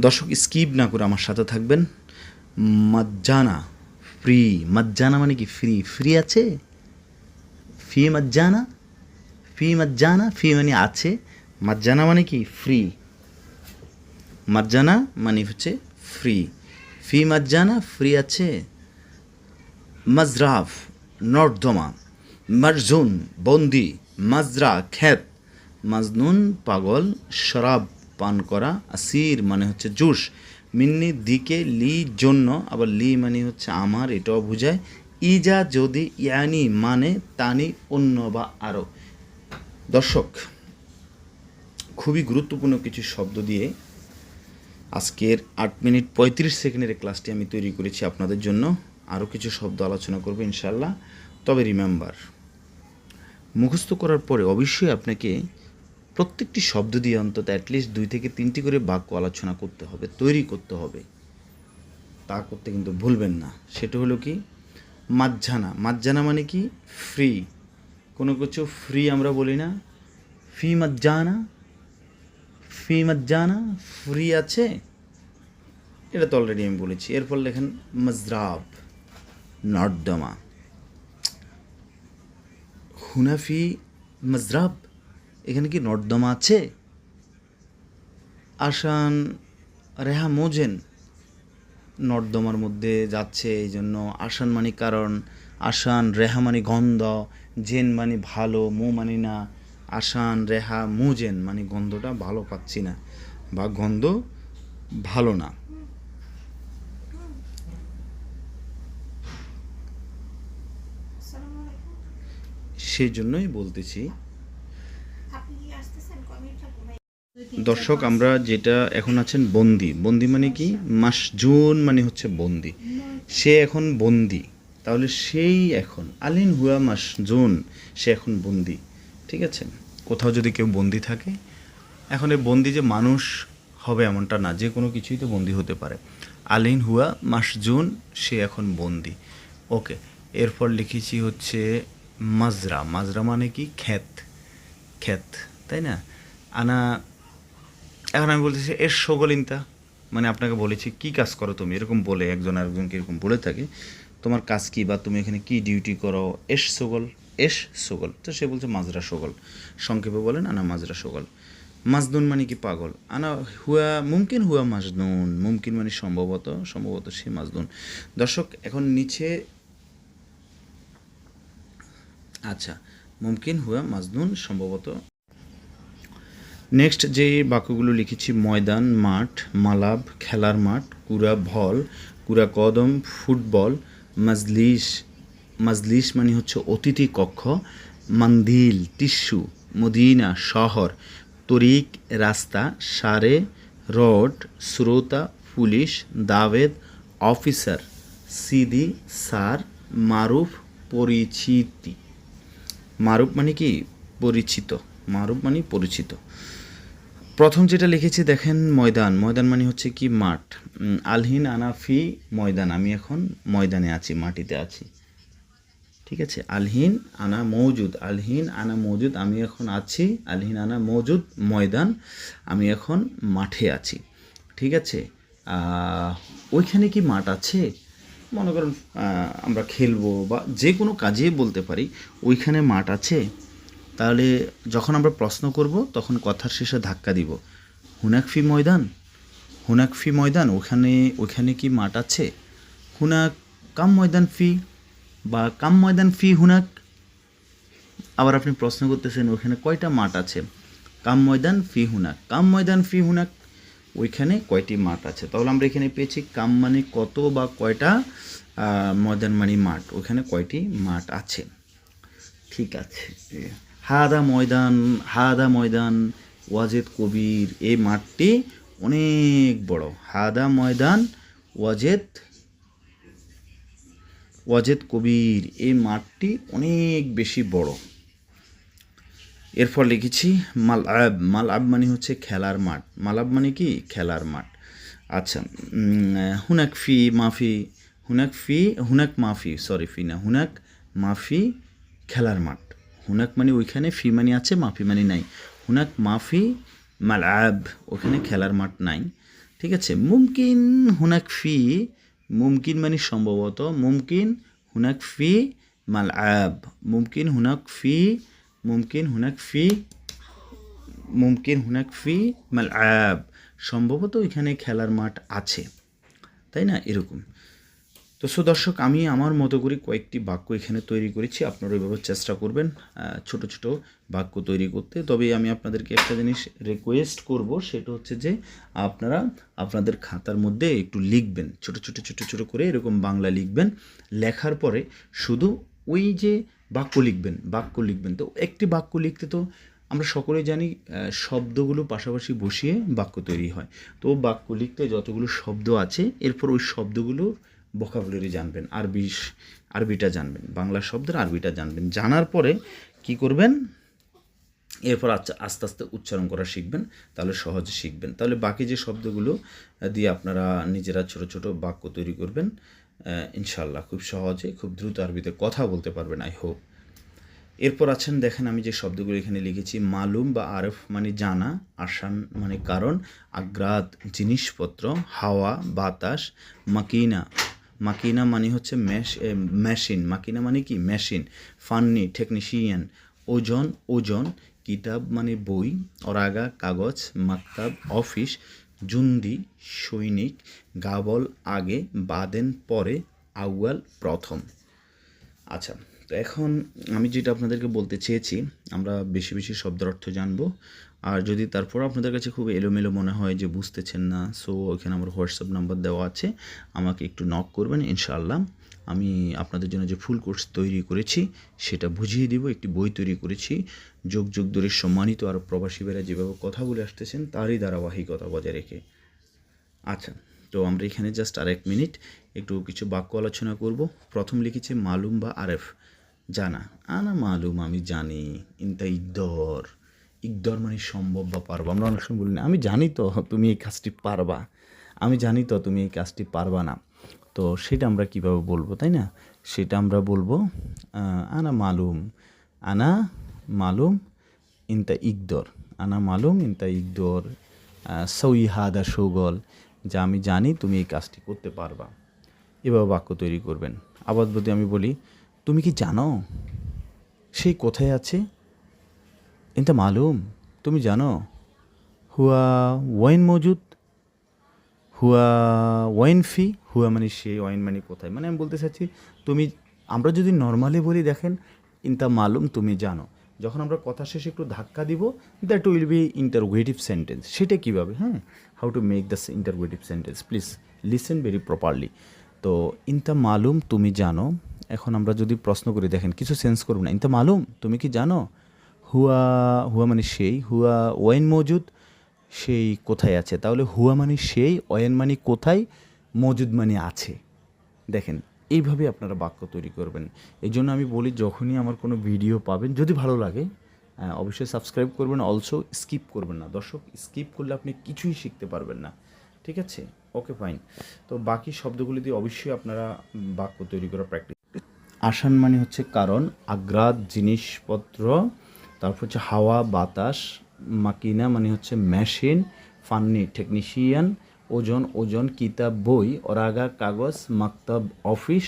দর্শক স্কিপ না করে আমার সাথে থাকবেন। মাজ্জানা ফ্রি মাজ্জানা মানে কি ফ্রি ফ্রি আছে? ফি মাজ্জানা? ফি মাজ্জানা? ফি মানে আছে। মাজ্জানা মানে কি? ফ্রি মাজ্জানা মানে হচ্ছে ফ্রি ফি মাজ্জানা ফ্রি আছে। মাজরাফ, নর্দমা। মারজুন, বন্দি। মাজরা খ্যাত মাজনুন, পাগল, শরাব। পান করা, আসির মানে হচ্ছে জুস। মিন্নি দিকে লি জন্য, আবার লি মানে হচ্ছে আমার, এটাও বোঝায়। ইজা যদি ইয়ানি মানে তানি অন্য বা আরও। দর্শক, খুবই গুরুত্বপূর্ণ কিছু শব্দ দিয়ে আজকের আট মিনিট পঁয়ত্রিশ সেকেন্ডের ক্লাসটি আমি তৈরি করেছি আপনাদের জন্য। আরও কিছু শব্দ আলোচনা করব ইনশাল্লাহ তবে রিমেম্বার, মুখস্থ করার পরে অবশ্যই আপনাকে প্রত্যেকটি শব্দ দিয়ে অন্তত অ্যাটলিস্ট দুই থেকে তিনটি করে বাক্য আলোচনা করতে হবে, তৈরি করতে হবে। তা করতে কিন্তু ভুলবেন না। সেটা হলো কি? মাজ্জানা মাজ্জানা মানে কি? ফ্রি কোনো কিছু ফ্রি আমরা বলি না। ফি মাজ্জানা ফি মাজ্জানা ফ্রি আছে। এটা তো অলরেডি আমি বলেছি। এরপর লেখেন মজরাব নর্দমা। হুনাফি মজরাব এখানে কি নর্দমা আছে? আসান রেহা মোজেন নর্দমার মধ্যে যাচ্ছে এই জন্য আসান মানে কারণ। আসান রেহা মানে গন্ধ জেন মানে ভালো মো মানে না। আসান রেহা মোজেন মানে গন্ধটা ভালো পাচ্ছি না বা গন্ধ ভালো না। সেই জন্যই বলতেছি আপনি কি আসতেছেন কমিটা ঘুমাই দর্শক, আমরা যেটা এখন আছেন বন্দি। বন্দি মানে কি? মাসজুন মানে হচ্ছে বন্দি। সে এখন বন্দি। তাহলে সেই এখন, আলিন হুয়া মাসজুন সে এখন বন্দি। ঠিক আছে? কোথাও যদি কেউ বন্দি থাকে, এখন এই বন্দি যে মানুষ হবে এমনটা না, যে কোনো কিছুই তো বন্দি হতে পারে। আলিন হুয়া মাসজুন সে এখন বন্দি। ওকে, এরপর লিখেছি হচ্ছে মাজরা। মাজরা মানে কি? ক্ষেত। ক্ষেত, তাই না? আনা এখন আমি বলতেছি, এর সগলিনতা মানে আপনাকে বলেছি, কি কাজ করো তুমি? এরকম বলে একজন আরেকজনকে এরকম বলে থাকে, তোমার কাজ কি বা তুমি এখানে কি ডিউটি করো? এস সগল এস সগল। তো সে বলছে, মাজরা সগল। সংক্ষেপে বলেন আনা মাজরা সগল। মাজনুন মানে কি পাগল? আনা হুয়া, মুমকিন হুয়া মাজনুন। মুমকিন মানে সম্ভবত সম্ভবত সে মাজনুন। দর্শক, এখন নিচে আচ্ছা মুমকিন হুয়া মাজনুন সম্ভবত নেক্সট যে বাক্যগুলো লিখেছি, ময়দান, মাঠ, মালাব, খেলার মাঠ, কুড়া, ভল, কুড়া, কদম, ফুটবল মাজলিস মাজলিস মানে হচ্ছে অতিথি কক্ষ, মান্দিল, টিস্যু, মদিনা, শহর, তরিক, রাস্তা, সারে, রোড, শ্রোতা, পুলিশ, দাবেদ, অফিসার, সিদি সার মারুফ, পরিচিতি। মারুফ মানে কি? পরিচিত। মারুফ মানে পরিচিত। প্রথম যেটা লিখেছি, দেখেন, ময়দান। ময়দান মানে হচ্ছে কি মাঠ। আলহিন আনাফি ময়দান। আমি এখন ময়দানে আছি, মাটিতে আছি। ঠিক আছে? আলহিন আনা মৌজুদ আলহিন আনা মৌজুদ আমি এখন আছি। আলহিন আনা মৌজুদ ময়দান। আমি এখন মাঠে আছি। ঠিক আছে? ওইখানে কি মাঠ আছে? মনে করেন আমরা খেলব বা যে কোনো কাজে বলতে পারি, ওইখানে মাঠ আছে? তাহলে যখন আমরা প্রশ্ন করব, তখন কথার শেষে ধাক্কা দিব। হুনাকফি ময়দান? হুনাকফি ময়দান, ওখানে ওখানে কি মাঠ আছে? হুনাক কাম ময়দান ফি বা কাম ময়দান ফি হুনাক? আবার আপনি প্রশ্ন করতেছেন, ওখানে কয়টা মাঠ আছে? কাম ময়দান ফি হুনাক। কাম ময়দান ফি হুনাক, ওইখানে কয়টি মাঠ আছে? তাহলে আমরা এখানে পেয়েছি কাম মানে কত বা কয়টা ময়দান মানে মাঠ? ওখানে কয়টি মাঠ আছে? ঠিক আছে। হাদা ময়দান হাদা ময়দান, ওয়াজেদ কবির, এই মাঠটি অনেক বড়। হাদা ময়দান, ওয়াজেদ ওয়াজেদ কবির, এই মাঠটি অনেক বেশি বড়। এরপর লিখেছি মাল আব মাল আব মানে হচ্ছে খেলার মাঠ। মালাব মানে কি? খেলার মাঠ। আচ্ছা হুনাক ফি মাফি, হুনাক ফি, হুনাক মাফি, সরি ফি না, হুনাক মাফি খেলার মাঠ। হুনাক মানে ওইখানে ফি মানে আছে, মাফি মানে নাই। হুনাক মাফি মাল আব ওখানে খেলার মাঠ নাই। ঠিক আছে? মুমকিন হুনাক ফি, মুমকিন মানে সম্ভবত মুমকিন হুনাক ফি মাল আব মুমকিন হুনাক ফি, মুমকিন হুনাক ফি, মুমকিন হুনাক ফি মাল আব সম্ভবত ওইখানে খেলার মাঠ আছে। তাই না? এরকম। তো সুদর্শক, আমি আমার মতো করে কয়েকটি বাক্য এখানে তৈরি করেছি। আপনারা ওইভাবে চেষ্টা করবেন ছোট ছোট বাক্য তৈরি করতে। তবে আমি আপনাদেরকে একটা জিনিস রিকোয়েস্ট করব, সেটা হচ্ছে যে আপনারা আপনাদের খাতার মধ্যে একটু লিখবেন, ছোট ছোট ছোট ছোট করে এরকম বাংলা লিখবেন। লেখার পরে শুধু ওই যে বাক্য লিখবেন বাক্য লিখবেন। তো একটি বাক্য লিখতে তো আমরা সকলে জানি শব্দগুলো পাশাপাশি বসিয়ে বাক্য তৈরি হয়। তো বাক্য লিখতে যতগুলো শব্দ আছে, এরপর ওই শব্দগুলোর ভোকাবুলারি জানবেন, আরবি, আরবিটা জানবেন, বাংলা শব্দের আরবিটা জানবেন। জানার পরে কি করবেন? এরপর আচ্ছা আস্তে আস্তে উচ্চারণ করা শিখবেন, তাহলে সহজে শিখবেন। তাহলে বাকি যে শব্দগুলো দিয়ে আপনারা নিজেরা ছোট ছোট বাক্য তৈরি করবেন ইনশাল্লাহ খুব সহজে, খুব দ্রুত আরবিতে কথা বলতে পারবেন আই হোপ এরপর আছেন, দেখেন আমি যে শব্দগুলো এখানে লিখেছি, মালুম বা আরফ মানে জানা আসান মানে কারণ, আগ্রাত জিনিসপত্র, হাওয়া, বাতাস, মাকিনা মাকিনা মানে হচ্ছে ম্যাশ এ, মেশিন মাকিনা মানে কি? মেশিন ফান্নি টেকনিশিয়ান ওজন ওজন। কিতাব মানে বই। অরাগা কাগজ। মাকতাব অফিস জুন্দি সৈনিক। গাবল আগে। বাদেন পরে। আউয়াল প্রথম। আচ্ছা তো এখন আমি যেটা আপনাদেরকে বলতে চেয়েছি আমরা বেশি বেশি শব্দের অর্থ জানব। আর যদি তারপর আপনাদের কাছে খুব এলোমেলো মনে হয় যে বুঝতেছেন না সো ওখানে আমার হোয়াটসঅ্যাপ নাম্বার দেওয়া আছে, আমাকে একটু নক করবেন, ইনশাআল্লাহ। আমি আপনাদের জন্য যে ফুল কোর্স তৈরি করেছি, সেটা বুঝিয়ে দিব, একটি বই তৈরি করেছি। যোগ যোগ ধরে সম্মানিত আর প্রবাসী বেরা যেভাবে কথা বলে আসতেছেন, তারই ধারাবাহিকতা বজায় রেখে। আচ্ছা তো আমরা এখানে জাস্ট আর এক মিনিট একটু কিছু বাক্য আলোচনা করব। প্রথম লিখেছে, মালুম বা আরেফ? জানা। আনা মালুম, আমি জানি। ইনতা ইকদর ইকদর মানে সম্ভব বা পারব। আমরা অনেক সময় বলি না, আমি জানি তো তুমি এই কাজটি পারবা। আমি জানি তো তুমি এই কাজটি পারবা না। তো সেটা আমরা কীভাবে বলব, তাই না? সেটা আমরা বলব আনা মালুম আনা মালুম ইনতা ইকদর আনা মালুম ইনতা ইকদর সই হাদা সৌগল, যা আমি জানি তুমি এই কাজটি করতে পারবা। এভাবে বাক্য তৈরি করবেন। আবার যদি আমি বলি, তুমি কি জানো সেই কোথায় আছে? এটা মালুম, তুমি জানো, হুয়া ওয়াইন মজুদ, হুয়া ওয়াইন ফি, হুয়া মানে সেই ওয়াইন মানে কোথায়? মানে আমি বলতে চাচ্ছি, তুমি, আমরা যদি নর্মালি বলি, দেখেন, ইনতা মালুম তুমি জানো, যখন আমরা কথা শেষে একটু ধাক্কা দিব, that will be interrogative sentence সেটা কীভাবে? হ্যাঁ how to make the interrogative sentence please listen very properly. তো, ইনতা মালুম তুমি জানো, এখন আমরা যদি প্রশ্ন করি, দেখেন, কিছু সেন্স করব না, ইনতা মালুম, তুমি কি জানো? হুয়া হুয়া মানে সেই হুয়া ওয়েন মজুদ সেই কোথায় আছে? তাহলে হুয়া মানে সেই অয়েন মানে কোথায়? মজুদ মানে আছে। দেখেন এইভাবে আপনারা বাক্য তৈরি করবেন। এই জন্য আমি বলি যখনই আমার কোনো ভিডিও পাবেন যদি ভালো লাগে আহ, অবশ্যই সাবস্ক্রাইব করবেন অলসো স্কিপ করবেন না। দর্শক স্কিপ করলে আপনি কিছুই শিখতে পারবেন না। ঠিক আছে? Okay fine. তো বাকি শব্দগুলি দিয়ে অবশ্যই আপনারা বাক্য তৈরি করা প্র্যাকটিস আসান মানে হচ্ছে কারণ আগ্রাত জিনিসপত্র তারপর হচ্ছে হাওয়া, বাতাস, মাকিনা মানে হচ্ছে মেশিন ফান্নি টেকনিশিয়ান ওজন ওজন, কিতাব, বই অরাগা কাগজ, মাকতাব অফিস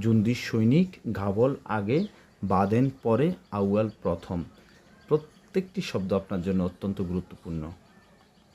জুন্দি সৈনিক, ঘাবল, আগে, বাদেন, পরে, আউয়াল, প্রথম। প্রত্যেকটি শব্দ আপনার জন্য অত্যন্ত গুরুত্বপূর্ণ।